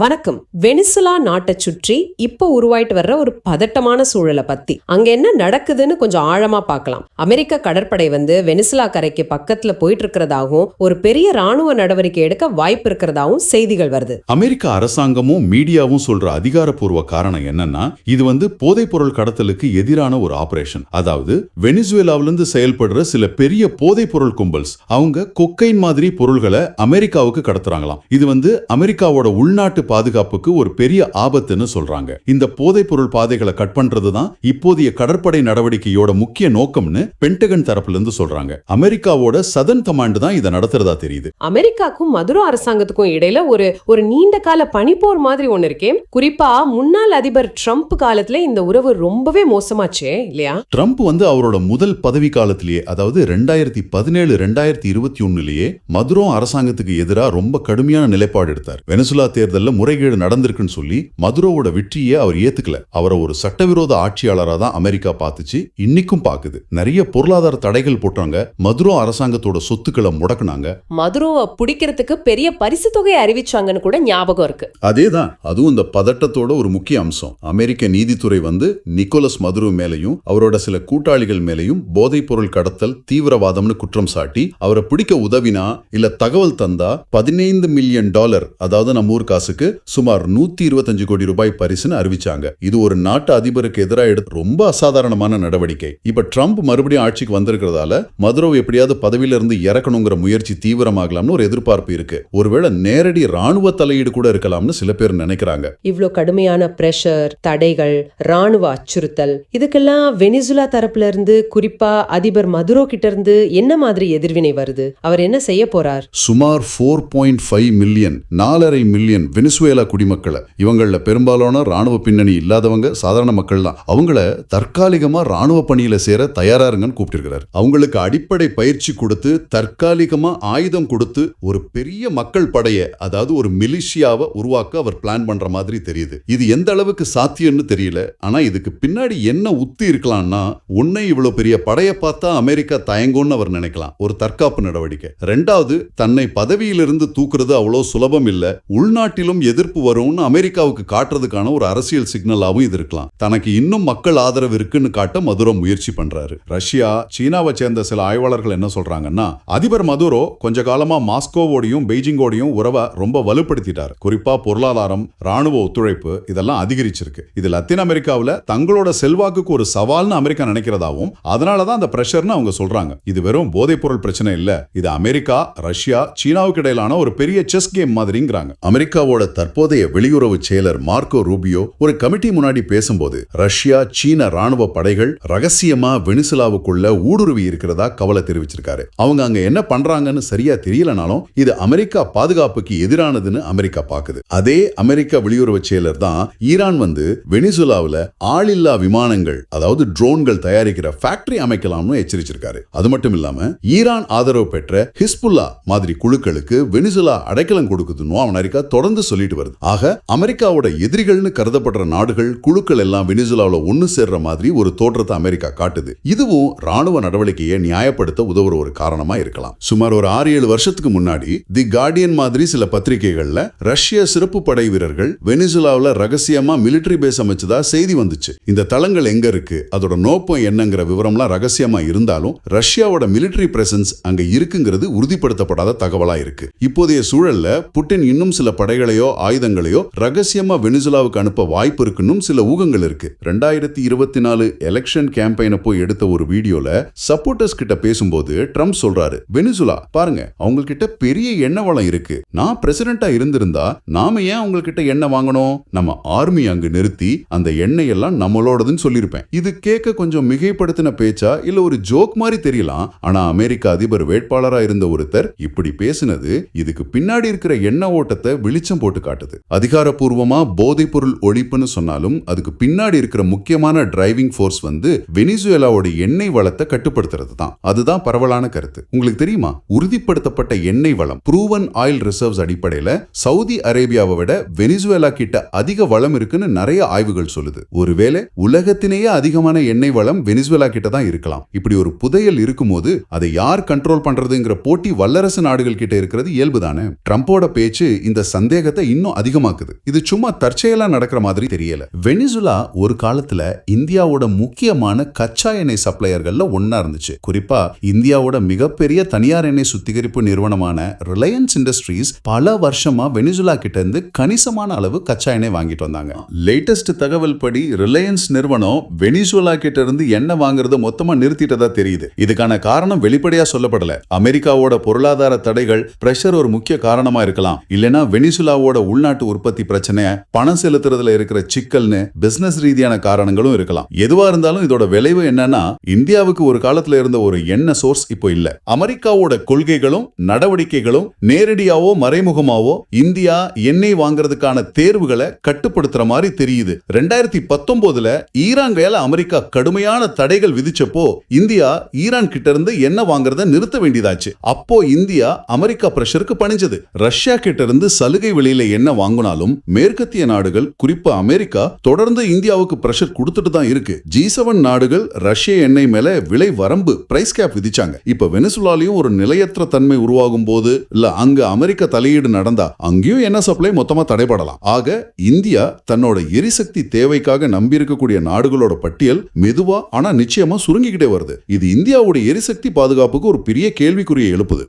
வணக்கம். வெனிசுலா நாட்டை சுற்றி இப்போ உருவாயிட்டு வர்ற ஒரு பதட்டமான சூழலை பத்தி. அங்க என்ன நடக்குதுன்னு கொஞ்சம் ஆழமா பார்க்கலாம். அமெரிக்க கடற்படை வந்து வெனிசுலா கரைக்கு பக்கத்துல போயிட்டு இருக்கிறதாகவும் ஒரு பெரிய ராணுவ நடவடிக்கை எடுக்க வாய்ப்பு இருக்கிறதாவும் செய்திகள் வருது. அமெரிக்க அரசாங்கமும் மீடியாவும் சொல்ற அதிகாரப்பூர்வ காரணம் என்னன்னா இது வந்து போதைப் பொருள் கடத்தலுக்கு எதிரான ஒரு ஆபரேஷன். அதாவது வெனிசுவேலாவிலிருந்து செயல்படுற சில பெரிய போதைப் பொருள் கும்பல்ஸ் அவங்க கொக்கைன் மாதிரி பொருள்களை அமெரிக்காவுக்கு கடத்துறாங்களாம். இது வந்து அமெரிக்காவோட உள்நாட்டு பாதுகாப்புக்கு ஒரு பெரிய ஆபத்துன்னு சொல்றாங்க. இந்த போதைப் பொருள் பாதைகளை கட் பண்றது தான் இப்போதைய கடற்படை நடவடிக்கையோட முக்கிய நோக்கம்னு பென்டகன் தரப்புல இருந்து சொல்றாங்க. அமெரிக்காவோட சதன் கமாண்ட் தான் இதை நடத்துறதா தெரியுது. அமெரிக்காக்கும் மதுரோ அரசாங்கத்துக்கும் இடையில ஒரு ஒரு நீண்ட கால பனிப்போர் மாதிரி ஒண்ணு இருக்கே. குறிப்பா முன்னாள் அதிபர் ட்ரம்ப் காலத்துல இந்த உறவு ரொம்பவே மோசமாச்சே இல்லையா? ட்ரம்ப் வந்து அவரோட முதல் பதவி காலத்திலேயே அதாவது ரெண்டாயிரத்தி பதினேழு ரெண்டாயிரத்தி இருபத்தி ஒண்ணுலயே மதுரோ அரசாங்கத்துக்கு எதிராக ரொம்ப கடுமையான நிலைப்பாடு எடுத்தார். வெனிசுலா தேர்தல்ல முறைகேடு நடந்திருக்குன்னு சொல்லி மதுரோவோட வெற்றியை அவர் ஏத்துக்கல. அவரை ஒரு சட்டவிரோத ஆட்சியாளரா தான் அமெரிக்கா பார்த்துச்சு. இன்னைக்கும் பாக்குது. நிறைய பொருளாதார தடைகள் போட்டாங்க. மதுரோ அரசாங்கத்தோட சொத்துக்களை முடக்குனாங்க. மதுரோவை பிடிக்கிறதுக்கு பெரிய பரிசு தொகையை அறிவிச்சாங்கன்னு கூட ஞாபகம் இருக்கு. அதேதான். அதுவும் இந்த பதட்டத்தோட ஒரு முக்கிய அம்சம். அமெரிக்க நீதித்துறை வந்து நிக்கோலஸ் மதுரு மேலையும் அவரோட சில கூட்டாளிகள் மேலையும் போதைப் பொருள் கடத்தல் தீவிரவாதம்னு குற்றம் சாட்டி அவரை பிடிக்க உதவினா இல்ல தகவல் தந்தா பதினைந்து மில்லியன் டாலர் அதாவது நம்ம ஊர் காசுக்கு சுமார் நூத்தி இருபத்தஞ்சு கோடி ரூபாய் பரிசுன்னு அறிவிச்சாங்க. இது ஒரு நாட்டு அதிபருக்கு எதிராக எடுத்த ரொம்ப அசாதாரணமான நடவடிக்கை. இப்ப ட்ரம்ப் மறுபடியும் ஆட்சிக்கு வந்திருக்கிறதால மதுரோ எப்படியாவது பதவியில இருந்து இறக்கணுங்கிற முயற்சி தீவிரமாகலாம்னு ஒரு எதிர்பார்ப்பு இருக்கு. ஒருவேளை நேரடி ராணுவ தலையீடு கூட இருக்கலாம்னு சில பேர் நினைக்கிறாங்க. இவ்ளோ கடுமையான பிரஷர் தடைகள் ராணுவ அச்சுறுத்தல் இதுக்கெல்லாம் வெனிசுலா தரப்புல இருந்து குறிப்பா அதிபர் மதுரோ கிட்ட இருந்து என்ன மாதிரி எதிர்வினை வருது? அவர் என்ன செய்ய போறார்? சுமார் ஃபோர் பாயிண்ட் ஃபைவ் மில்லியன் நாலரை மில்லியன் வெனிசுவேலா குடிமக்களை. இவங்கள பெரும்பாலான ராணுவ பின்னணி இல்லாதவங்க சாதாரண மக்கள் தான் அவங்கள தற்காலிகமா ராணுவ பணியில் சேர தயாராருங்கன்னு கூப்பிட்டுருக்கிறார் கூப்பிட்டிருக்கிறார். அவங்களுக்கு அடிப்படை பயிற்சி கொடுத்து தற்காலிகமா ஆயுதம் கொடுத்து ஒரு பெரிய மக்கள் படையை அதாவது ஒரு மிலிஷியாவை உருவாக்க அவர் பிளான் பண்ற மாதிரி தெரியுது. இது எந்த அளவுக்கு சாத்தியம்னு தெரியல. ஆனா இதுக்கு பின்னாடி என்ன உத்தி இருக்கலாம்னா உன்னை இவ்வளவு பெரிய படையை பார்த்தா அமெரிக்கா தயங்கும்னு அவர் நினைக்கலாம். ஒரு தற்காப்பு நடவடிக்கை. ரெண்டாவது தன்னை பதவியிலிருந்து தூக்குறது அவ்வளோ சுலபம் இல்ல. உள்நாட்டிலும் எதிர்ப்பு வரும்னு அமெரிக்காவுக்கு காட்டுறதுக்கான ஒரு அரசியல் சிக்னலாகவும் இது இருக்கலாம். தனக்கு இன்னும் மக்கள் ஆதரவு இருக்குன்னு காட்ட மதுரோ முயற்சி பண்றாரு. ரஷ்யா சீனாவை சேர்ந்த சில ஆய்வாளர்கள் என்ன சொல்றாங்கன்னா அதிபர் மதுரோ கொஞ்ச காலமா மாஸ்கோவோடையும் பெய்ஜிங்கோடையும் உறவை ரொம்ப வலுப்படுத்திட்டார். குறிப்பா பொருளாதாரம் ராணுவ ஒத்துழைப்பு இதெல்லாம் அதிகரிச்சிருக்கு. இது லத்தீன் அமெரிக்காவுல தங்களோட செல்வாக்குக்கு ஒரு சவால்னு அமெரிக்கா நினைக்கிறதாவும் அதனால தான் அந்த பிரஷர்னு அவங்க சொல்றாங்க. இது வெறும் போதைப்பொருள் பிரச்சனை இல்ல. இது அமெரிக்கா ரஷ்யா சீனாவுக்கு இடையிலான ஒரு பெரிய செஸ் கேம் மாதிரிங்கிறாங்க. அமெரிக்காவோட தற்போதைய வெளியுறவு செயலர் மார்க்கோ ரூபியோ ஒரு கமிட்டி முன்னாடி பேசும்போது ரஷ்யா சீன ராணுவ படைகள் ரகசியமா வெனிசுலாவுக்குள்ள ஊடுருவி இருக்கிறதா கவலை தெரிவிச்சிருக்காரு. அவங்க அங்க என்ன பண்றாங்கன்னு சரியா தெரியலனாலும் இது அமெரிக்கா பாதுகாப்புக்கு எதிரானதுன்னு அமெரிக்கா பாக்குது. அதே அமெரிக்க வெளியுறவு செயலர் தான் ஈரான் வந்து வெனிசுலாவில் ஆளில்லா விமானங்கள் அதாவது ட்ரோன்கள் தயாரிக்கிற ஃபேக்டரி அமைக்கலாம்னு எச்சரிச்சிருக்காரு. அது மட்டும் இல்லாம ஈரான் ஆதரவு பெற்ற ஹிஸ்புல்லா மாதிரி குழுக்களுக்கு வெனிசுலா அடைக்கலம் கொடுக்குதுன்னு அமெரிக்கா தொடர்ந்து சொல்லி சொல்லிட்டு வருது. ஆக அமெரிக்காவோட எதிரிகள்னு கருதப்படுற நாடுகள் குழுக்கள் எல்லாம் வெனிசுலாவில் ஒன்னு சேர்ற மாதிரி ஒரு தோற்றத்தை அமெரிக்கா காட்டுது. இதுவும் ராணுவ நடவடிக்கையை நியாயப்படுத்த உதவுற ஒரு காரணமா இருக்கலாம். சுமார் ஒரு ஆறு ஏழு வருஷத்துக்கு முன்னாடி தி கார்டியன் மாதிரி சில பத்திரிகைகள்ல ரஷ்ய சிறப்பு படை வீரர்கள் வெனிசுலாவில் ரகசியமா மிலிட்டரி பேஸ் அமைச்சதா செய்தி வந்துச்சு. இந்த தளங்கள் எங்க இருக்கு அதோட நோக்கம் என்னங்கிற விவரம்லாம் ரகசியமா இருந்தாலும் ரஷ்யாவோட மிலிட்டரி பிரசன்ஸ் அங்க இருக்குங்கிறது உறுதிப்படுத்தப்படாத தகவலா இருக்கு. இப்போதைய சூழல்ல புட்டின் இன்னும் சில படைகளையோ ஆயுதங்களையோ ரகசியமா வெனிசுலாவுக்கு அனுப்ப வாய்ப்பு இருக்குன்னு சில ஊகங்கள் இருக்கு. ரெண்டாயிரத்தி இருபத்தி நாலு எலெக்ஷன் கேம்பெயினை போய் எடுத்த ஒரு வீடியோல சப்போர்ட்டர்ஸ் கிட்ட பேசும்போது ட்ரம்ப் சொல்றாரு வெனிசுலா பாருங்க அவங்க கிட்ட பெரிய எண்ணெய் வளம் இருக்கு. நான் பிரசிடண்டா இருந்திருந்தா நாம ஏன் அவங்க கிட்ட எண்ணெய் வாங்கணும்? நம்ம ஆர்மி அங்கு நிறுத்தி அந்த எண்ணெய் எல்லாம் நம்மளோடதுன்னு சொல்லியிருப்பேன். இது கேட்க கொஞ்சம் மிகைப்படுத்தின பேச்சா இல்ல ஒரு ஜோக் மாதிரி தெரியலாம்? ஆனா அமெரிக்க அதிபர் வேட்பாளரா இருந்த ஒருத்தர் இப்படி பேசினது இதுக்கு பின்னாடி இருக்கிற எண்ணெய் ஓட்டத்தை வெளிச்சம் போட்டு காட்டுது. அதிகாரப்பூர்வமா போதைப்பொருள் ஒழிப்புன்னு சொன்னாலும் அதுக்கு பின்னாடி இருக்கிற முக்கியமான டிரைவிங் ஃபோர்ஸ் வந்து வெனிசுவேலாவோட எண்ணெய் வளத்தை கட்டுப்படுத்துறது தான் அதுதான் பரவலான கருத்து. உங்களுக்கு தெரியுமா? உறுதிப்படுத்தப்பட்ட எண்ணெய் வளம் ப்ரூவன் ஆயில் ரிசர்வ்ஸ் அடிப்படையில சவுதி அரேபியாவை விட வெனிசுவேலா கிட்ட அதிக வளம் இருக்குன்னு நிறைய ஆய்வுகள் சொல்லுது. ஒருவேளை உலகத்திலேயே அதிகமான எண்ணெய் வளம் வெனிசுவேலா கிட்ட தான் இருக்கலாம். இப்படி ஒரு புதையல் இருக்கும்போது அதை யார் கண்ட்ரோல் பண்றதுங்கிற போட்டி வல்லரசு நாடுகள் கிட்ட இருக்கிறது இயல்புதானே? ட்ரம்போட பேச்சு இந்த சந்தேகத்தை இன்னும் அதிகமாக்குது. இது சும்மா தற்செயலா நடக்கிற மாதிரி தெரியல. வெனிசுலா ஒரு காலத்துல இந்தியாவோட முக்கியமான கச்சா எண்ணெய் சப்ளையர்கள்ல ஒன்னா இருந்துச்சு. குறிப்பா இந்தியாவோட மிகப்பெரிய தனியார் எண்ணெய் சுத்திகரிப்பு நிறுவனமான ரிலையன்ஸ் இண்டஸ்ட்ரீஸ் பல வருஷமா வெனிசுலா கிட்ட இருந்து கணிசமான அளவு கச்சா எண்ணெய் வாங்கிட்டு வந்தாங்க. லேட்டஸ்ட் தகவல் படி ரிலையன்ஸ் நிறுவனம் வெனிசுலா கிட்ட இருந்து எண்ணெய் வாங்குறத மொத்தமா நிறுத்திட்டதா தெரியுது. இதுக்கான காரணம் வெளிப்படையா சொல்லப்படல. அமெரிக்காவோட பொருளாதார தடைகள் பிரஷர் ஒரு முக்கிய காரணமா இருக்கலாம். இல்லைன்னா வெனிசுலாவோட உள்நாட்டு உற்பத்தி பிரச்சனை பணம் செலுத்துறதுல இருக்கிற சிக்கல்னு பிசினஸ் ரீதியான காரணங்களும் இருக்கலாம். எதுவா இருந்தாலும் இதோட விளைவு என்னன்னா இந்தியாவுக்கு ஒரு காலத்துல இருந்த ஒரு எண்ணெய் சோர்ஸ் இப்போ இல்ல. அமெரிக்காவோட கொள்கைகளும் நடவடிக்கைகளும் நேரடியாவோ மறைமுகமாவோ இந்தியா எண்ணெய் வாங்குறதுக்கான தேர்வுகளை கட்டுப்படுத்துற மாதிரி தெரியுது. ரெண்டாயிரத்தி பத்தொன்பதுல ஈரான் மேல அமெரிக்கா கடுமையான தடைகள் விதிச்சப்போ இந்தியா ஈரான் கிட்ட இருந்து எண்ணெய் வாங்குறத நிறுத்த வேண்டியதாச்சு. அப்போ இந்தியா அமெரிக்கா பிரஷருக்கு பணிஞ்சது. ரஷ்யா கிட்ட இருந்து சலுகை விலையில என்ன வாங்கினாலும் மேற்கத்திய நாடுகள் குறிப்பா அமெரிக்கா தொடர்ந்து இந்தியாவுக்கு பிரஷர் கொடுத்துட்டு தான் இருக்கு. ஜி செவன் நாடுகள் ரஷ்ய எண்ணெய் மேல விலை வரம்பு பிரைஸ் கேப் விதிச்சாங்க. இப்ப வெனிசுலாலையும் ஒரு நிலையற்ற தன்மை உருவாகும் போது இல்ல அங்க அமெரிக்க தலையீடு நடந்தா அங்கேயும் என்ன சப்ளை மொத்தமா தடைபடலாம். ஆக இந்தியா தன்னோட எரிசக்தி தேவைக்காக நம்பி இருக்கக்கூடிய நாடுகளோட பட்டியல் மெதுவா ஆனா நிச்சயமா சுருங்கிக்கிட்டே வருது. இது இந்தியாவோட எரிசக்தி பாதுகாப்புக்கு ஒரு பெரிய கேள்விக்குறியை எழுப்புது.